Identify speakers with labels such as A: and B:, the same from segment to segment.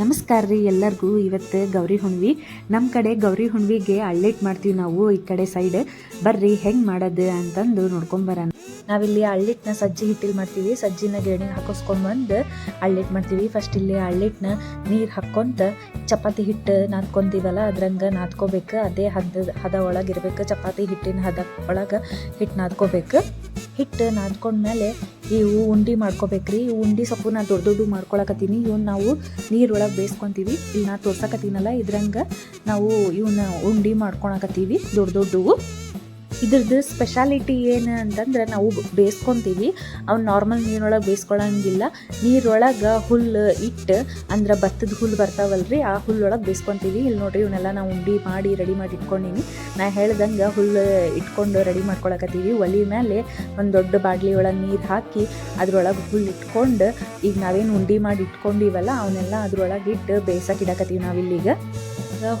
A: ನಮಸ್ಕಾರ ರೀ ಎಲ್ಲರಿಗೂ. ಇವತ್ತು ಗೌರಿ ಹುಣ್ವಿ. ನಮ್ಮ ಕಡೆ ಗೌರಿ ಹುಣ್ವಿಗೆ ಅಳ್ಳಿಟ್ಟು ಮಾಡ್ತೀವಿ ನಾವು, ಈ ಕಡೆ ಸೈಡ್ ಬರ್ರಿ, ಹೆಂಗೆ ಮಾಡೋದು ಅಂತಂದು ನೋಡ್ಕೊಂಬರೋಣ ನಾವಿಲ್ಲಿ ಅಳ್ಳಿಟ್ಟನ್ನ ಸಜ್ಜಿ ಹಿಟ್ಟಿಲ್ ಮಾಡ್ತೀವಿ. ಸಜ್ಜಿನ ಗೆಣಿ ಹಾಕಿಸ್ಕೊಂಬಂದು ಅಳ್ಳಿಟ್ಟು ಮಾಡ್ತೀವಿ. ಫಸ್ಟ್ ಇಲ್ಲಿ ಅಳ್ಳಿಟ್ಟನ್ನ ನೀರು ಹಾಕ್ಕೊಂತ ಚಪಾತಿ ಹಿಟ್ಟು ನಾದ್ಕೊಂತೀವಲ್ಲ, ಅದ್ರಂಗೆ ನಾದ್ಕೋಬೇಕು. ಅದೇ ಹದ ಹದ ಒಳಗಿರ್ಬೇಕು. ಚಪಾತಿ ಹಿಟ್ಟಿನ ಹದ ಒಳಗೆ ಹಿಟ್ಟು ನಾದ್ಕೋಬೇಕು. ಹಿಟ್ಟು ನಾದ್ಕೊಂಡ್ಮೇಲೆ ಇವು ಉಂಡಿ ಮಾಡ್ಕೋಬೇಕ್ರಿ. ಇವು ಉಂಡಿ ಸೊಪ್ಪು ನಾನು ದೊಡ್ಡ ದೊಡ್ಡ ಮಾಡ್ಕೊಳಕತ್ತೀನಿ. ಇವನ್ನ ನಾವು ನೀರೊಳಗೆ ಬೇಯಿಸ್ಕೊತೀವಿ. ಇಲ್ಲಿ ನಾ ತೋರ್ಸಕತ್ತೀನಲ್ಲ ಇದ್ರಂಗೆ ನಾವು ಇವನ್ನ ಉಂಡಿ ಮಾಡ್ಕೊಳಕತ್ತೀವಿ. ದೊಡ್ಡ ದೊಡ್ಡವು ಇದ್ರದ್ದು ಸ್ಪೆಷಾಲಿಟಿ ಏನು ಅಂತಂದ್ರೆ ನಾವು ಬೇಯಿಸ್ಕೊತೀವಿ ಅವ್ನು ನಾರ್ಮಲ್ ನೀರೊಳಗೆ ಬೇಯಿಸ್ಕೊಳ್ಳೋಂಗಿಲ್ಲ ನೀರೊಳಗೆ ಹುಲ್ಲು ಇಟ್ಟು ಅಂದ್ರೆ ಭತ್ತದ ಹುಲ್ಲು ಬರ್ತಾವಲ್ರಿ, ಆ ಹುಲ್ಲೊಳಗೆ ಬೇಯಿಸ್ಕೊತೀವಿ ಇಲ್ಲಿ ನೋಡ್ರಿ ಇವನ್ನೆಲ್ಲ ನಾವು ಉಂಡಿ ಮಾಡಿ ರೆಡಿ ಮಾಡಿ ಇಟ್ಕೊಂಡೀನಿ. ನಾ ಹೇಳ್ದಂಗೆ ಹುಲ್ಲು ಇಟ್ಕೊಂಡು ರೆಡಿ ಮಾಡ್ಕೊಳಕತ್ತೀವಿ. ಒಲಿ ಮೇಲೆ ಒಂದು ದೊಡ್ಡ ಬಾಡ್ಲಿ ಒಳಗೆ ನೀರು ಹಾಕಿ ಅದ್ರೊಳಗೆ ಹುಲ್ಲು ಇಟ್ಕೊಂಡು ಈಗ ನಾವೇನು ಉಂಡಿ ಮಾಡಿ ಇಟ್ಕೊಂಡಿವಲ್ಲ ಅವನ್ನೆಲ್ಲ ಅದ್ರೊಳಗೆ ಇಟ್ಟು ಬೇಯಿಸಕ್ಕೆ ಇಡಕತ್ತೀವಿ ನಾವಿಲ್ಲಿಗ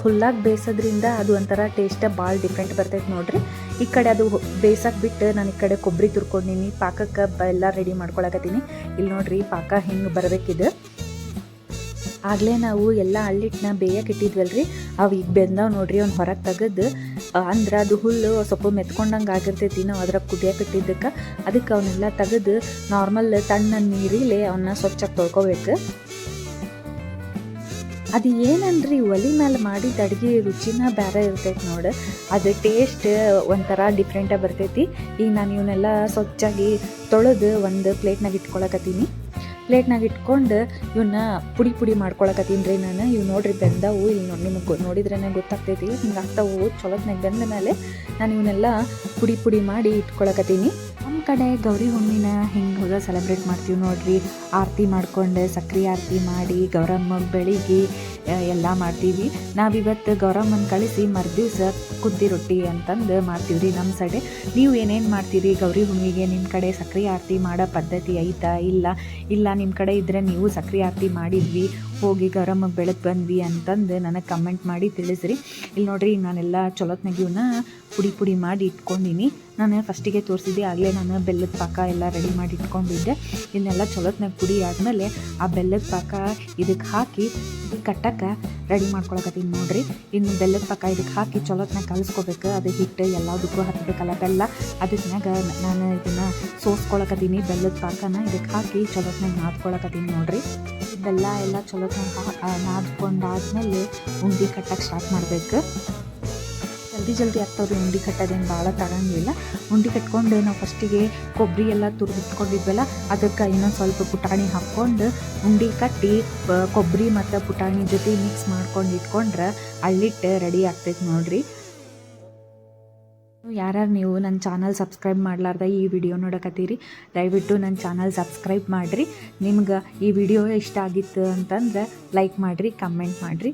A: ಹುಲ್ಲಾಗ ಬೇಯಿಸೋದ್ರಿಂದ ಅದು ಒಂಥರ ಟೇಸ್ಟ ಭಾಳ ಡಿಫ್ರೆಂಟ್ ಬರ್ತೈತೆ ನೋಡ್ರಿ. ಈ ಕಡೆ ಅದು ಬೇಯ್ಸಕ್ಕೆ ಬಿಟ್ಟು ನಾನು ಈ ಕಡೆ ಕೊಬ್ಬರಿ ತುರ್ಕೊಂಡಿನಿ, ಪಾಕಕ್ಕೆ ಎಲ್ಲ ರೆಡಿ ಮಾಡ್ಕೊಳಕತ್ತೀನಿ. ಇಲ್ಲಿ ನೋಡ್ರಿ ಪಾಕ ಹಿಂಗೆ ಬರಬೇಕಿದೆ. ಆಗಲೇ ನಾವು ಎಲ್ಲ ಹಳ್ಳಿಟ್ಟನ್ನ ಬೇಯಕ್ಕೆ ಇಟ್ಟಿದ್ವಲ್ರಿ, ಅವು ಈಗ ಬೆಂದವು ನೋಡ್ರಿ ಅವ್ನು ಹೊರಗೆ ತೆಗೆದು ಅಂದ್ರೆ ಅದು ಹುಲ್ಲು ಸ್ವಲ್ಪ ಮೆತ್ಕೊಂಡಂಗೆ ಆಗಿರ್ತೈತಿ ನಾವು ಅದ್ರಾಗ ಕುದಿಯಕ್ಕೆ ಇಟ್ಟಿದ್ದಕ್ಕೆ ಅದಕ್ಕೆ ಅವನ್ನೆಲ್ಲ ತೆಗೆದು, ನಾರ್ಮಲ್ ತಣ್ಣ ನೀರಿಲೆ ಅವನ್ನ ಸ್ವಚ್ಛಾಗಿ ತೊಳ್ಕೊಬೇಕು. ಅದು ಏನನ್ರಿ ಒಲಿ ಮೇಲೆ ಮಾಡಿದ ಅಡುಗೆ ರುಚಿನ ಬೇರೆ ಇರ್ತೈತಿ ನೋಡಿ. ಅದು ಟೇಸ್ಟ್ ಒಂಥರ ಡಿಫ್ರೆಂಟಾಗಿ ಬರ್ತೈತಿ. ಈಗ ನಾನು ಇವನ್ನೆಲ್ಲ ಸ್ವಚ್ಛಾಗಿ ತೊಳೆದು ಒಂದು ಪ್ಲೇಟ್ನಾಗ ಇಟ್ಕೊಳಕತ್ತೀನಿ. ಪ್ಲೇಟ್ನಾಗ ಇಟ್ಕೊಂಡು ಇವನ್ನ ಪುಡಿ ಪುಡಿ ಮಾಡ್ಕೊಳಕತ್ತೀನಿ ರೀ ನಾನು. ಇವು ನೋಡ್ರಿ ಬೆಂದವು. ಇಲ್ಲಿ ನೋಡಿ ನಿಮಗೆ ನೋಡಿದ್ರೇ ಗೊತ್ತಾಗ್ತೈತಿ. ಹಿಂಗೆ ಆಗ್ತಾವು. ಚೊಲೋತ್ನಾಗ ಬೆಂದ ಮೇಲೆ ನಾನು ಇವನ್ನೆಲ್ಲ ಪುಡಿ ಪುಡಿ ಮಾಡಿ ಇಟ್ಕೊಳಕತ್ತೀನಿ. ಕಡೆ ಗೌರಿ ಹುಣ್ಣಿನ ಹಿಂಗೆ ಸೆಲೆಬ್ರೇಟ್ ಮಾಡ್ತೀವಿ ನೋಡ್ರಿ. ಆರತಿ ಮಾಡ್ಕೊಂಡು, ಸಕ್ರೆ ಆರತಿ ಮಾಡಿ ಗೌರಮ್ಮ ಬೆಳಿಗ್ಗೆ ಎಲ್ಲ ಮಾಡ್ತೀವಿ. ನಾವಿವತ್ತು ಗೌರಮ್ಮನ ಕಳಿಸಿ ಮರುದಿವ್ಸ ಕುದ್ದಿ ರೊಟ್ಟಿ ಅಂತಂದು ಮಾಡ್ತೀವಿ ರೀ ನಮ್ಮ ಸೈಡೆ. ನೀವು ಏನೇನು ಮಾಡ್ತೀರಿ? ಗೌರಿ ಹುಣ್ಣಿಗೆ ನಿಮ್ಮ ಕಡೆ ಸಕ್ರೆ ಆರತಿ ಮಾಡೋ ಪದ್ಧತಿ ಐತಾ? ಇಲ್ಲ. ಇಲ್ಲ ನಿಮ್ಮ ಕಡೆ ಇದ್ದರೆ ನೀವು ಸಕ್ರೆ ಆರತಿ ಮಾಡಿದ್ವಿ, ಹೋಗಿ ಗೌರಮ್ಮ ಬೆಳಗ್ಗೆ ಬಂದ್ವಿ ಅಂತಂದು ನನಗೆ ಕಮೆಂಟ್ ಮಾಡಿ ತಿಳಿಸ್ರಿ. ಇಲ್ಲಿ ನೋಡ್ರಿ ನಾನೆಲ್ಲ ಚೊಲೋತ್ನಾಗ ಪುಡಿ ಪುಡಿ ಮಾಡಿ ಇಟ್ಕೊಂಡಿನಿ. ನಾನು ಫಸ್ಟಿಗೆ ತೋರಿಸಿದ್ದೆ, ಆಗಲೇ ನಾನು ಬೆಲ್ಲದ ಪಾಕ ಎಲ್ಲ ರೆಡಿ ಮಾಡಿ ಇಟ್ಕೊಂಡಿದ್ದೆ. ಇದನ್ನೆಲ್ಲ ಚಲೋತ್ನಾಗ ಪುಡಿ ಆದಮೇಲೆ ಆ ಬೆಲ್ಲದ ಪಾಕ ಇದಕ್ಕೆ ಹಾಕಿ ಕಟ್ಟಕ್ಕೆ ರೆಡಿ ಮಾಡ್ಕೊಳಕತ್ತೀನಿ ನೋಡ್ರಿ. ಇನ್ನು ಬೆಲ್ಲದ ಪಾಕ ಇದಕ್ಕೆ ಹಾಕಿ ಚಲೋತ್ನಾಗ ಕಲಿಸ್ಕೋಬೇಕು, ಅದು ಹಿಟ್ಟು ಎಲ್ಲದಕ್ಕೂ ಹತ್ತಬೇಕಲ್ಲ ಬೆಲ್ಲ. ಅದಕ್ಕಾಗ ನಾನು ಇದನ್ನು ಸೋಸ್ಕೊಳಕತ್ತೀನಿ, ಬೆಲ್ಲದ ಪಾಕನ ಇದಕ್ಕೆ ಹಾಕಿ ಚಲೋತ್ನಾಗ ನಾದ್ಕೊಳಕತ್ತೀನಿ ನೋಡ್ರಿ. ಬೆಲ್ಲ ಎಲ್ಲ ಚಲೋತ್ನಾಗ ನಾದ್ಕೊಂಡಾದ್ಮೇಲೆ ಉಂಡಿ ಕಟ್ಟಕ್ಕೆ ಸ್ಟಾರ್ಟ್ ಮಾಡಬೇಕು. ಜಲ್ದಿ ಜಲ್ದಿ ಆಗ್ತಾವ್ರಿ, ಉಂಡಿ ಕಟ್ಟೋದೇನು ಭಾಳ ತಗೊಂಡಿಲ್ಲ ಉಂಡಿ ಕಟ್ಕೊಂಡು ನಾವು ಫಸ್ಟಿಗೆ ಕೊಬ್ಬರಿ ಎಲ್ಲ ತುರಿದಿಟ್ಕೊಂಡಿದ್ವಲ್ಲ ಅದಕ್ಕೆ ಇನ್ನೊಂದು ಸ್ವಲ್ಪ ಪುಟಾಣಿ ಹಾಕ್ಕೊಂಡು ಉಂಡಿ ಕಟ್ಟಿ ಕೊಬ್ಬರಿ ಮತ್ತು ಪುಟಾಣಿ ಜೊತೆ ಮಿಕ್ಸ್ ಮಾಡ್ಕೊಂಡು ಇಟ್ಕೊಂಡ್ರೆ ಅಳ್ಳಿಟ್ಟು ರೆಡಿ ಆಗ್ತೈತೆ ನೋಡ್ರಿ. ಯಾರ್ಯಾರು ನೀವು ನನ್ನ ಚಾನಲ್ ಸಬ್ಸ್ಕ್ರೈಬ್ ಮಾಡ್ಲಾರ್ದ ಈ ವಿಡಿಯೋ ನೋಡಕತ್ತೀರಿ, ದಯವಿಟ್ಟು ನನ್ನ ಚಾನಲ್ ಸಬ್ಸ್ಕ್ರೈಬ್ ಮಾಡಿರಿ. ನಿಮ್ಗೆ ಈ ವಿಡಿಯೋ ಇಷ್ಟ ಆಗಿತ್ತು ಅಂತಂದ್ರೆ ಲೈಕ್ ಮಾಡಿರಿ ಕಮೆಂಟ್ ಮಾಡಿರಿ.